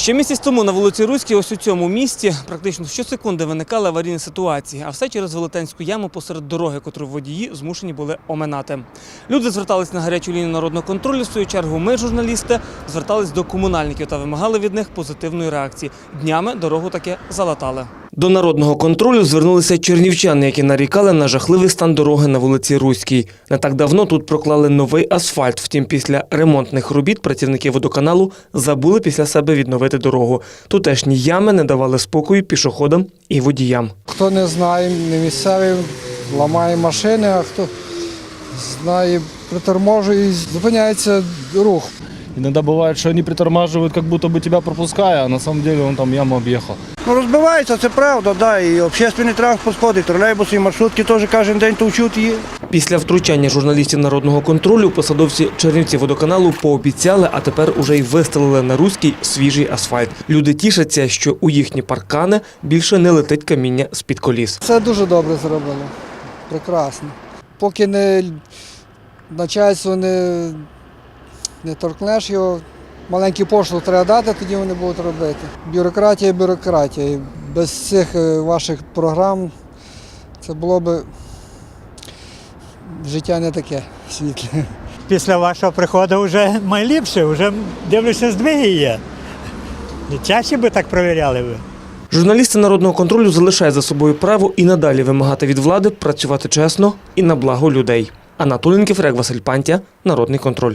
Ще місяць тому на вулиці Руській, ось у цьому місті, практично щосекунди виникали аварійні ситуації, а все через велетенську яму посеред дороги, котру водії змушені були оминати. Люди звертались на гарячу лінію народного контролю. В свою чергу ми, журналісти, звертались до комунальників та вимагали від них позитивної реакції. Днями дорогу таки залатали. До народного контролю звернулися чернівчани, які нарікали на жахливий стан дороги на вулиці Руській. Не так давно тут проклали новий асфальт. Втім, після ремонтних робіт працівники водоканалу забули після себе відновити дорогу. Тутешні ями не давали спокою пішоходам і водіям. Хто не знає, не місцевий, ламає машини, а хто знає, приторможує зупиняється рух. Иногда бывает, что они притормаживают, как будто бы тебя пропуская, а на самом деле он там яму объехал. Ну, розбивається, це правда, да, і общественний транспорт ходить, тролейбуси, і маршрутки теж кожен день товчуть її. Після втручання журналістів народного контролю посадовці Чернівці водоканалу пообіцяли, а тепер уже й виставили на руський свіжий асфальт. Люди тішаться, що у їхні паркани більше не летить каміння з-під коліс. Це дуже добре зроблено. Прекрасно. Поки не начальство не, не торкнеш його, маленький поштовх треба дати, тоді вони будуть робити. Бюрократія, бюрократія. Без цих е, ваших програм це було б життя не таке світле. після вашого приходу вже найліпше, вже дивлюся, здвиги є. Чаще би так провіряли ви. Журналісти народного контролю залишають за собою право і надалі вимагати від влади працювати чесно і на благо людей. Анатолій Кефрек, Василь Пантя, Народний контроль.